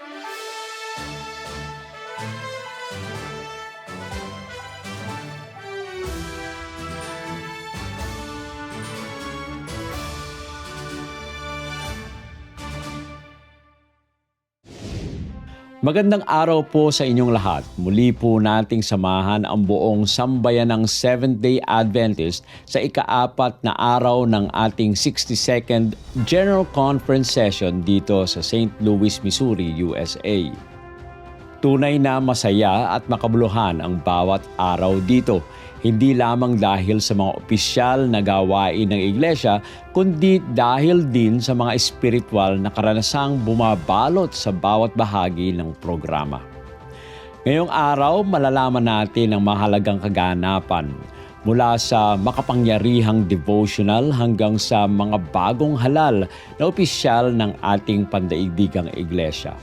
Thank you. Magandang araw po sa inyong lahat. Muli po nating samahan ang buong sambayan ng Seventh-day Adventist sa ikaapat na araw ng ating 62nd General Conference Session dito sa St. Louis, Missouri, USA. Tunay na masaya at makabuluhan ang bawat araw dito. Hindi lamang dahil sa mga opisyal na gawain ng iglesia, kundi dahil din sa mga espiritual na karanasang bumabalot sa bawat bahagi ng programa. Ngayong araw, malalaman natin ang mahalagang kaganapan mula sa makapangyarihang devotional hanggang sa mga bagong halal na opisyal ng ating pandaigdigang iglesia.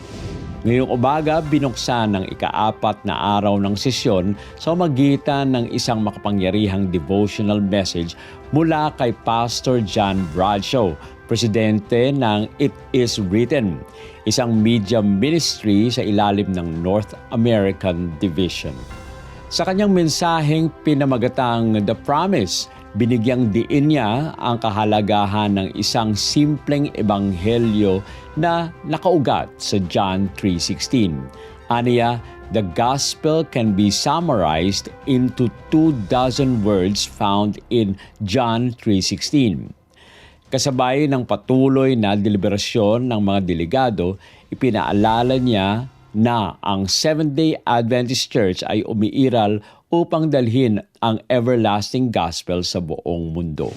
Ngayong umaga, binuksan ng ikaapat na araw ng sesyon sa magitan ng isang makapangyarihang devotional message mula kay Pastor John Bradshaw, presidente ng It Is Written, isang media ministry sa ilalim ng North American Division. Sa kanyang mensaheng pinamagatang The Promise, binigyang diin niya ang kahalagahan ng isang simpleng ebanghelyo na nakaugat sa John 3.16. Aniya, the gospel can be summarized into two dozen words found in John 3.16. Kasabay ng patuloy na deliberasyon ng mga delegado, ipinaalala niya na ang Seventh-day Adventist Church ay umiiral upang dalhin ang everlasting gospel sa buong mundo.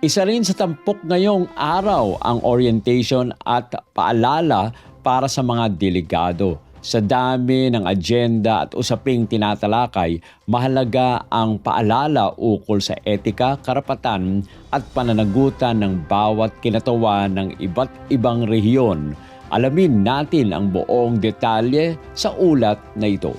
Isa rin sa tampok ngayong araw ang orientation at paalala para sa mga delegado. Sa dami ng agenda at usaping tinatalakay, mahalaga ang paalala ukol sa etika, karapatan at pananagutan ng bawat kinatawan ng iba't ibang rehiyon. Alamin natin ang buong detalye sa ulat na ito.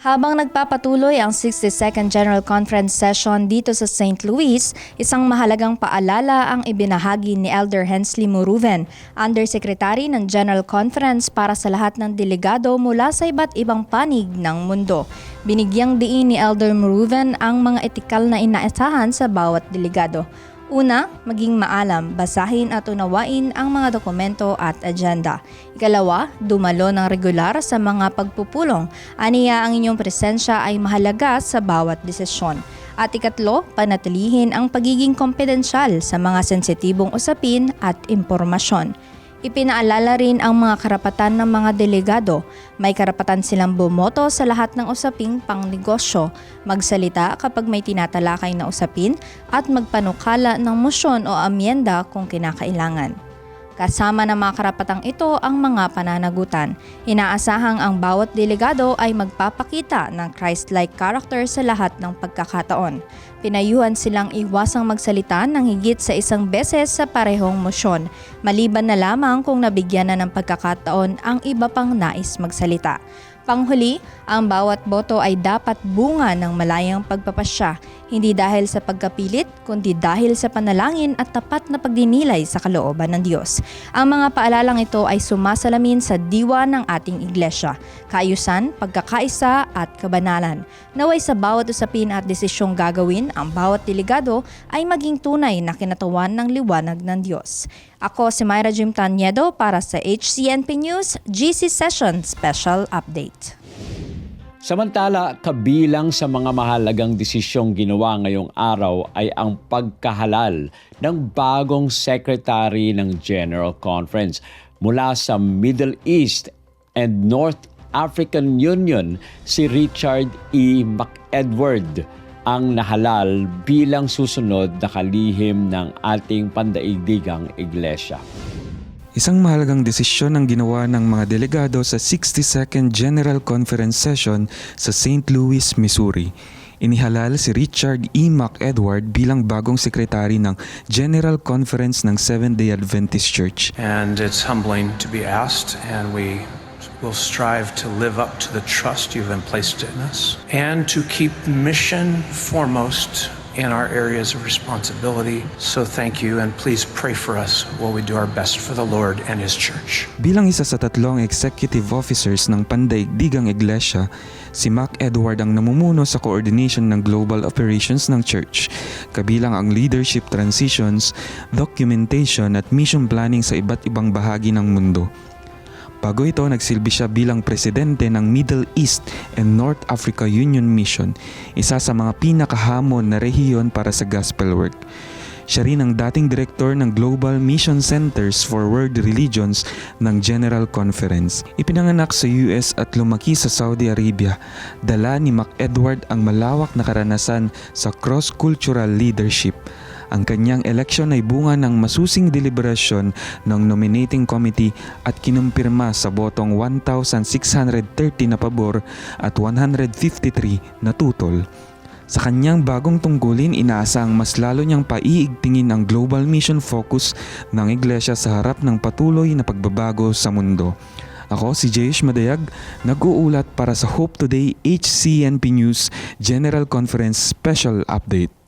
Habang nagpapatuloy ang 62nd General Conference session dito sa St. Louis, isang mahalagang paalala ang ibinahagi ni Elder Hensley Muruven, Undersecretary ng General Conference para sa lahat ng delegado mula sa iba't ibang panig ng mundo. Binigyang diin ni Elder Muruven ang mga etikal na inaasahan sa bawat delegado. Una, maging maalam, basahin at unawain ang mga dokumento at agenda. Ikalawa, dumalo ng regular sa mga pagpupulong. Aniya ang inyong presensya ay mahalaga sa bawat desisyon. At ikatlo, panatilihin ang pagiging kompedensyal sa mga sensitibong usapin at impormasyon. Ipinaalala rin ang mga karapatan ng mga delegado. May karapatan silang bumoto sa lahat ng usaping pangnegosyo, magsalita kapag may tinatalakay na usapin, at magpanukala ng motion o amyenda kung kinakailangan. Kasama ng mga karapatang ito ang mga pananagutan. Inaasahang ang bawat delegado ay magpapakita ng Christ-like character sa lahat ng pagkakataon. Pinayuhan silang iwasang magsalita ng higit sa isang beses sa parehong mosyon, maliban na lamang kung nabigyan na ng pagkakataon ang iba pang nais magsalita. Panghuli, ang bawat boto ay dapat bunga ng malayang pagpapasya, hindi dahil sa pagkapilit, kundi dahil sa panalangin at tapat na pagdinilay sa kalooban ng Diyos. Ang mga paalalang ito ay sumasalamin sa diwa ng ating iglesia, kaayusan, pagkakaisa at kabanalan. Naway sa bawat usapin at desisyong gagawin, ang bawat delegado ay maging tunay na kinatawan ng liwanag ng Diyos. Ako si Myra Jim Tanyedo para sa HCNP News GC Session Special Update. Samantala, kabilang sa mga mahalagang desisyong ginawa ngayong araw ay ang pagkahalal ng bagong secretary ng General Conference mula sa Middle East and North African Union si Richard E. McEdward ang nahalal bilang susunod na kalihim ng ating pandaigdigang iglesia. Isang mahalagang desisyon ang ginawa ng mga delegado sa 62nd General Conference Session sa St. Louis, Missouri. Inihalal si Richard E. McEdward bilang bagong sekretary ng General Conference ng Seventh-day Adventist Church. And it's humbling to be asked, and we will strive to live up to the trust you've placed in us and to keep mission foremost in our areas of responsibility. So thank you, and please pray for us while we do our best for the Lord and His church. Bilang isa sa tatlong executive officers ng Pandaigdigang Iglesia, si Mac Edward ang namumuno sa coordination ng global operations ng church, kabilang ang leadership transitions, documentation at mission planning sa iba't ibang bahagi ng mundo. Bago ito, nagsilbi siya bilang presidente ng Middle East and North Africa Union Mission, isa sa mga pinakahamon na rehiyon para sa gospel work. Siya rin ang dating direktor ng Global Mission Centers for World Religions ng General Conference. Ipinanganak sa US at lumaki sa Saudi Arabia. Dala ni Mac Edward ang malawak na karanasan sa cross-cultural leadership. Ang kanyang eleksyon ay bunga ng masusing deliberasyon ng nominating committee at kinumpirma sa botong 1,630 na pabor at 153 na tutol. Sa kanyang bagong tungkulin, inaasang mas lalo niyang paiigtingin ang global mission focus ng Iglesia sa harap ng patuloy na pagbabago sa mundo. Ako si Jayesh Madayag, nag-uulat para sa Hope Today HCNP News General Conference Special Update.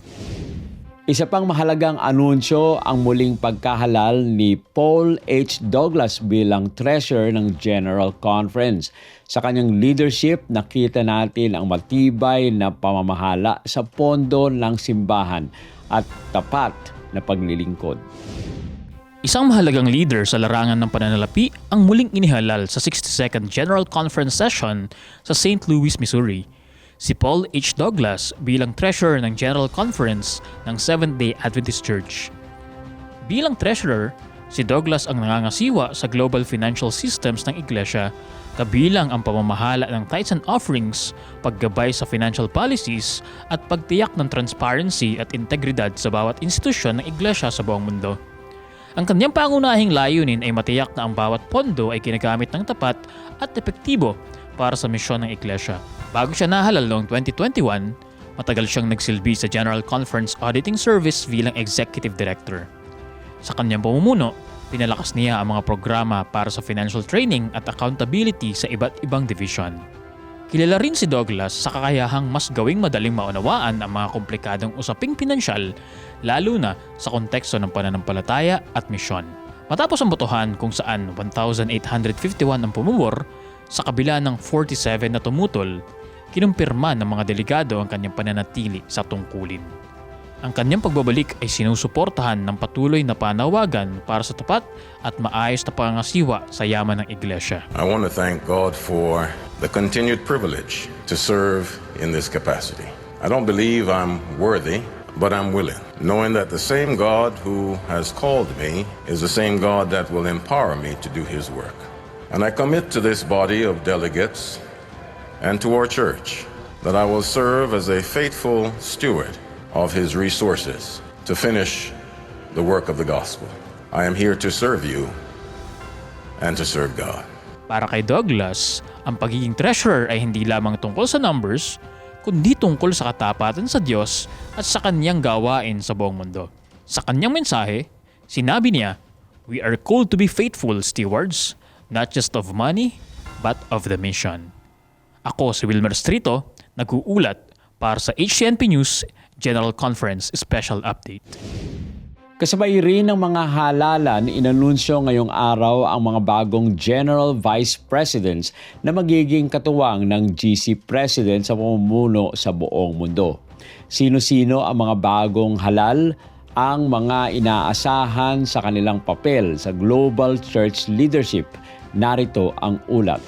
Isa pang mahalagang anunsyo ang muling pagkahalal ni Paul H. Douglas bilang treasurer ng General Conference. Sa kanyang leadership, nakita natin ang matibay na pamamahala sa pondo ng simbahan at tapat na paglilingkod. Isang mahalagang leader sa larangan ng pananalapi ang muling inihalal sa 62nd General Conference Session sa St. Louis, Missouri. Si Paul H. Douglas bilang treasurer ng General Conference ng Seventh-day Adventist Church. Bilang treasurer, si Douglas ang nangangasiwa sa global financial systems ng iglesia kabilang ang pamamahala ng tithes and offerings, paggabay sa financial policies, at pagtiyak ng transparency at integridad sa bawat institusyon ng iglesia sa buong mundo. Ang kanyang pangunahing layunin ay matiyak na ang bawat pondo ay ginagamit ng tapat at epektibo para sa misyon ng iglesia. Bago siya nahalal noong 2021, matagal siyang nagsilbi sa General Conference Auditing Service bilang Executive Director. Sa kanyang pamumuno, pinalakas niya ang mga programa para sa financial training at accountability sa iba't ibang division. Kilala rin si Douglas sa kakayahang mas gawing madaling maunawaan ang mga komplikadong usaping pinansyal lalo na sa konteksto ng pananampalataya at misyon. Matapos ang botohan kung saan 1,851 ang pumubor, sa kabila ng 47 na tumutol, kinumpirma ng mga delegado ang kanyang pananatili sa tungkulin. Ang kanyang pagbabalik ay sinusuportahan ng patuloy na panawagan para sa tapat at maayos na pangangasiwa sa yaman ng iglesia. I want to thank God for the continued privilege to serve in this capacity. I don't believe I'm worthy, but I'm willing, knowing that the same God who has called me is the same God that will empower me to do his work. And I commit to this body of delegates and to our church that I will serve as a faithful steward of his resources to finish the work of the gospel. I am here to serve you and to serve God. Para kay Douglas, ang pagiging treasurer ay hindi lamang tungkol sa numbers, kundi tungkol sa katapatan sa Diyos at sa kanyang gawain sa buong mundo. Sa kanyang mensahe, sinabi niya, We are called to be faithful stewards, not just of money, but of the mission. Ako si Wilmer Strito, nag-uulat para sa HCNP News General Conference Special Update. Kasabay rin ng mga halalan, inanunsyo ngayong araw ang mga bagong General Vice Presidents na magiging katuwang ng GC President sa pamumuno sa buong mundo. Sino-sino ang mga bagong halal? Ang mga inaasahan sa kanilang papel sa global church leadership. Narito ang ulat.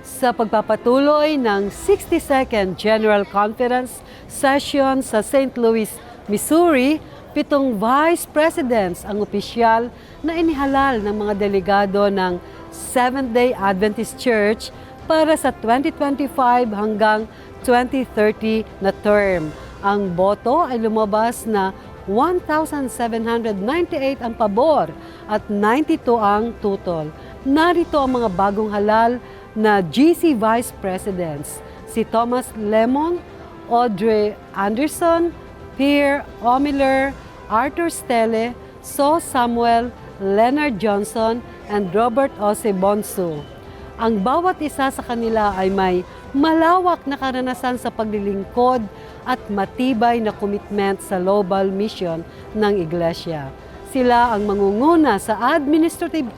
sa pagpapatuloy ng 62nd General Conference session sa St. Louis, Missouri, pitong vice presidents ang opisyal na inihalal ng mga delegado ng Seventh-day Adventist Church para sa 2025 hanggang 2030 na term. Ang boto ay lumabas na 1,798 ang pabor at 92 ang tutol. Narito ang mga bagong halal na GC Vice Presidents, si Thomas Lemon, Audrey Anderson, Pierre Omiller, Arthur Stelle, So Samuel, Leonard Johnson, and Robert Ose Bonsu. Ang bawat isa sa kanila ay may malawak na karanasan sa paglilingkod at matibay na commitment sa global mission ng Iglesia. Sila ang mangunguna sa administrative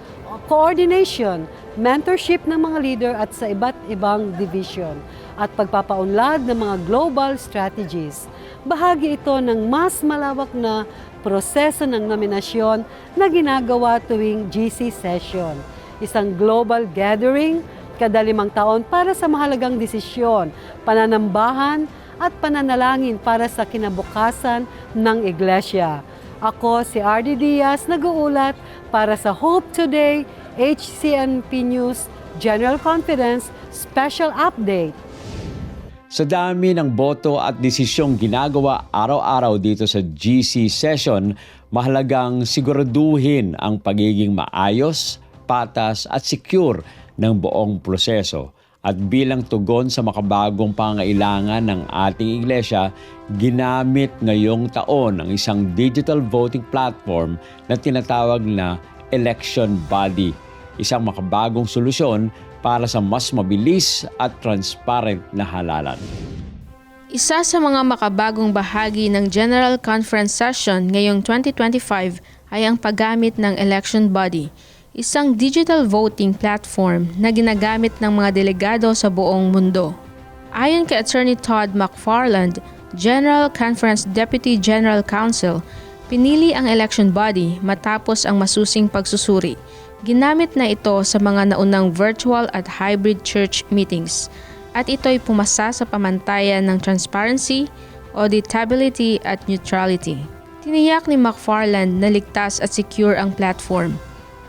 coordination, mentorship ng mga leader at sa iba't ibang division at pagpapaunlad ng mga global strategies. Bahagi ito ng mas malawak na proseso ng nominasyon na ginagawa tuwing GC session, isang global gathering kada limang taon para sa mahalagang desisyon, pananambahan at pananalangin para sa kinabukasan ng Iglesia. Ako si RD Diaz, nag-uulat para sa Hope Today, HCNP News, General Conference, Special Update. Sa dami ng boto at desisyong ginagawa araw-araw dito sa GC session, mahalagang siguraduhin ang pagiging maayos, patas at secure ng buong proseso. At bilang tugon sa makabagong pangailangan ng ating iglesia, ginamit ngayong taon ang isang digital voting platform na tinatawag na election body. Isang makabagong solusyon para sa mas mabilis at transparent na halalan. Isa sa mga makabagong bahagi ng General Conference Session ngayong 2025 ay ang paggamit ng election body, isang digital voting platform na ginagamit ng mga delegado sa buong mundo. Ayon kay Attorney Todd McFarland, General Conference Deputy General Counsel, pinili ang election body matapos ang masusing pagsusuri. Ginamit na ito sa mga naunang virtual at hybrid church meetings at ito'y pumasa sa pamantayan ng transparency, auditability at neutrality. Tiniyak ni McFarland na ligtas at secure ang platform.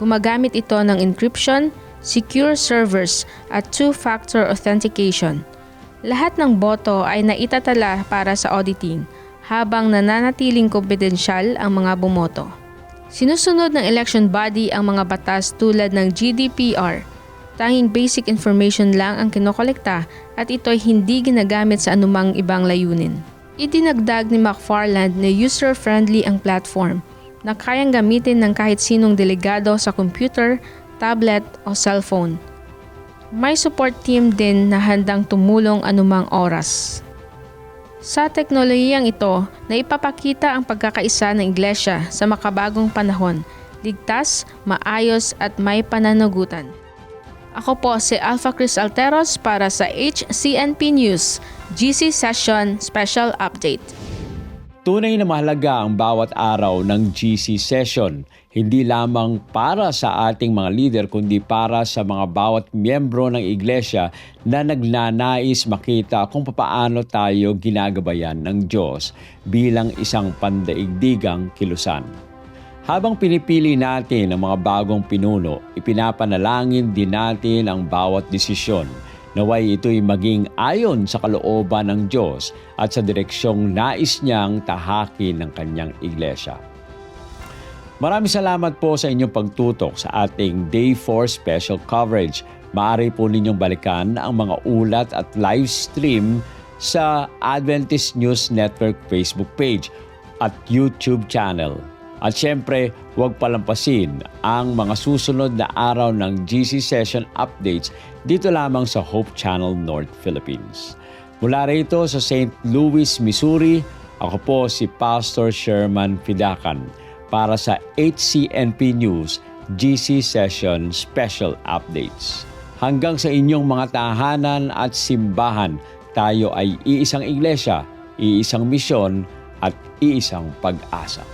Gumagamit ito ng encryption, secure servers at two-factor authentication. Lahat ng boto ay naitatala para sa auditing habang nananatiling kompedensyal ang mga bumoto. Sinusunod ng election body ang mga batas tulad ng GDPR. Tanging basic information lang ang kinokolekta at ito'y hindi ginagamit sa anumang ibang layunin. Idinagdag ni McFarland na user-friendly ang platform na kayang gamitin ng kahit sinong delegado sa computer, tablet o cellphone. May support team din na handang tumulong anumang oras. Sa teknolohiyang ito, naipapakita ang pagkakaisa ng iglesia sa makabagong panahon, ligtas, maayos at may pananagutan. Ako po si Alpha Chris Alteros para sa HCNP News, GC Session Special Update. Tunay na mahalaga ang bawat araw ng GC session, hindi lamang para sa ating mga leader kundi para sa mga bawat miyembro ng iglesia na nagnanais makita kung papaano tayo ginagabayan ng Diyos bilang isang pandaigdigang kilusan. Habang pinipili natin ang mga bagong pinuno, ipinapanalangin din natin ang bawat desisyon Naway ito'y maging ayon sa kalooban ng Diyos at sa direksyong nais niyang tahakin ng kanyang iglesia. Maraming salamat po sa inyong pagtutok sa ating Day 4 special coverage. Maaari po ninyong balikan ang mga ulat at live stream sa Adventist News Network Facebook page at YouTube channel. At syempre, huwag palampasin ang mga susunod na araw ng GC Session updates dito lamang sa Hope Channel North Philippines. Mula rito sa St. Louis, Missouri, ako po si Pastor Sherman Fidakan para sa HCNP News GC Session Special Updates. Hanggang sa inyong mga tahanan at simbahan, tayo ay iisang iglesia, iisang misyon at iisang pag-asa.